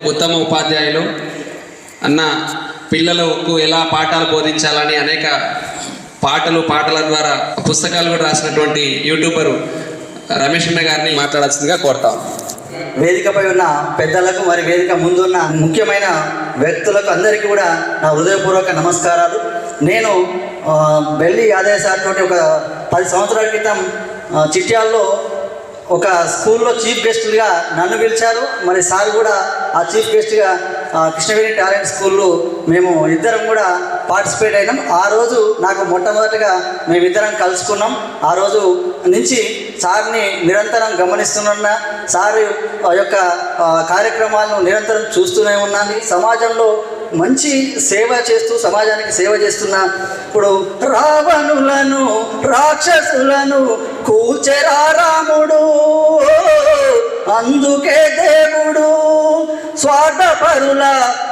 ఉత్తమ ఉపాధ్యాయులు. అన్న పిల్లలకు ఎలా పాఠాలు బోధించాలని అనేక పాటలు పాటల ద్వారా పుస్తకాలు కూడా రాసినటువంటి యూట్యూబరు రమేష్ అన్న గారిని మాట్లాడాల్సిందిగా కోరుతాం వేదికపై ఉన్న పెద్దలకు మరి వేదిక ముందున్న ముఖ్యమైన వ్యక్తులకు అందరికీ కూడా నా హృదయపూర్వక నమస్కారాలు. నేను ఆ, బెల్లి ఆదేశాలతో ఒక పది సంవత్సరాల క్రితం చిట్యాల్లో ఒక స్కూల్లో చీఫ్ గెస్ట్గా నన్ను పిలిచారు మరి సార్ కూడా ఆ చీఫ్ గెస్ట్గా కృష్ణవేణి టాలెంట్ స్కూల్లో మేము ఇద్దరం కూడా పార్టిసిపేట్ అయినాం. ఆ రోజు నాకు మొట్టమొదటిగా మేమిద్దరం కలుసుకున్నాం. ఆ రోజు నుంచి సార్ని నిరంతరం గమనిస్తున్నా సార్ యొక్క కార్యక్రమాలను నిరంతరం చూస్తూనే ఉన్నాను సమాజంలో మంచి సేవ చేస్తూ సమాజానికి సేవ చేస్తున్నా ఇప్పుడు రావణులను రాక్షసులను కూచెరా రాముడు. అందుకే దేవుడు స్వార్థపరుల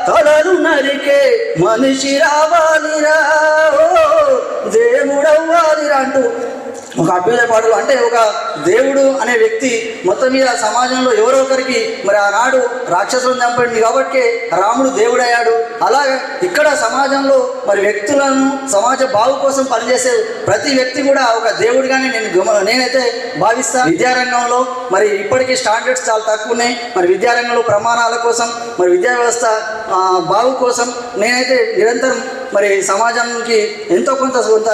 తలలు నరికే మనిషి రావాలిరా. ఒక అభ్యుదయపాడు అంటే ఒక దేవుడు అనే వ్యక్తి మొత్తం మీద సమాజంలో ఎవరో ఒకరికి మరి ఆనాడు రాక్షసులను చంపండి కాబట్టి రాముడు దేవుడయ్యాడు. అలాగే ఇక్కడ సమాజంలో మరి వ్యక్తులను సమాజ బాగు కోసం పనిచేసే ప్రతి వ్యక్తి కూడా ఒక దేవుడిగానే నేను నేనైతే భావిస్తాను విద్యారంగంలో మరి ఇప్పటికీ స్టాండర్డ్స్ చాలా తక్కువ ఉన్నాయి. మరి విద్యారంగంలో ప్రమాణాల కోసం మరి విద్యా వ్యవస్థ బాగు కోసం నేనైతే నిరంతరం మరి సమాజానికి ఎంతో కొంత కొంత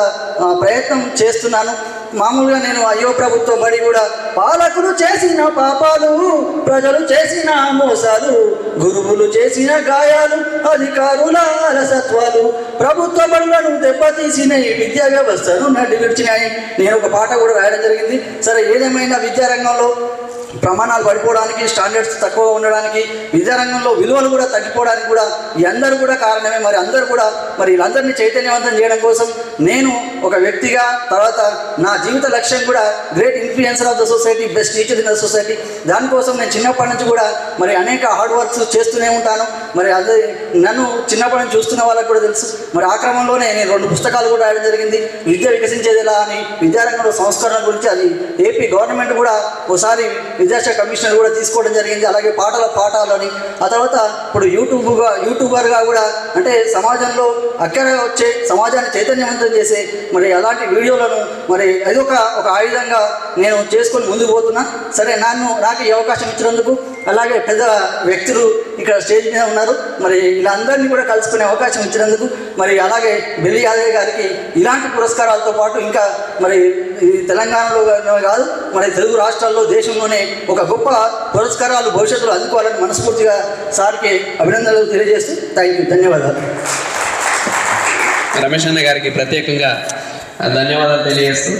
ప్రయత్నం చేస్తున్నాను. మామూలుగా నేను అయ్యో ప్రభుత్వ బడి కూడా పాలకులు చేసిన పాపాలు ప్రజలు చేసిన మోసాలు గురువులు చేసిన గాయాలు అధికారుల అలసత్వాలు ప్రభుత్వ బడులను దెబ్బతీసిన ఈ విద్యా వ్యవస్థను నడిపించినాయి. నేను ఒక పాట కూడా రాయడం జరిగింది. సరే ఏదేమైనా విద్యారంగంలో ప్రమాణాలు పడిపోవడానికి స్టాండర్డ్స్ తక్కువ ఉండడానికి విద్యారంగంలో విలువలు కూడా తగ్గిపోవడానికి కూడా ఈ అందరూ కూడా కారణమే. మరి అందరూ కూడా మరి వీళ్ళందరినీ చైతన్యవంతం చేయడం కోసం నేను ఒక వ్యక్తిగా తర్వాత నా జీవిత లక్ష్యం కూడా great influencer of the society best teacher in the society దానికోసం నేను చిన్నప్పటి నుంచి కూడా మరి అనేక హార్డ్ వర్క్స్ చేస్తూనే ఉంటాను. మరి అదే నన్ను చిన్నప్పటి నుంచి చూస్తున్న వాళ్ళకి కూడా తెలుసు. మరి ఆ క్రమంలోనే నేను రెండు పుస్తకాలు కూడా రాయడం జరిగింది. విద్య వికసించేది ఎలా అని విద్యారంగంలో సంస్కరణ గురించి అది ఏపీ గవర్నమెంట్ కూడా ఒకసారి విద్యాశాఖ కమిషనర్ కూడా తీసుకోవడం జరిగింది. అలాగే పాటల పాఠాలని ఆ తర్వాత ఇప్పుడు యూట్యూబ్గా యూట్యూబర్గా కూడా అంటే సమాజంలో అక్కర వచ్చే సమాజాన్ని చైతన్యవంతం చేసే మరి అలాంటి వీడియోలను మరి అదొక ఒక ఆయుధంగా నేను చేసుకొని ముందుకు పోతున్నా. సరే నన్ను నాకు ఈ అవకాశం ఇచ్చినందుకు అలాగే పెద్ద వ్యక్తులు ఇక్కడ స్టేజ్ మీద ఉన్నారు. మరి వీళ్ళందరినీ కూడా కలుసుకునే అవకాశం ఇచ్చినందుకు మరి అలాగే బెల్లి యాదవ్ గారికి ఇలాంటి పురస్కారాలతో పాటు ఇంకా మరి ఈ తెలంగాణలో కాదు మరి తెలుగు రాష్ట్రాల్లో దేశంలోనే ఒక గొప్ప పురస్కారాలు భవిష్యత్తులో అందుకోవాలని మనస్ఫూర్తిగా సార్కి అభినందనలు తెలియజేస్తూ థ్యాంక్ యూ ధన్యవాదాలు. రమేష్ అన్న గారికి ప్రత్యేకంగా ధన్యవాదాలు తెలియజేస్తూ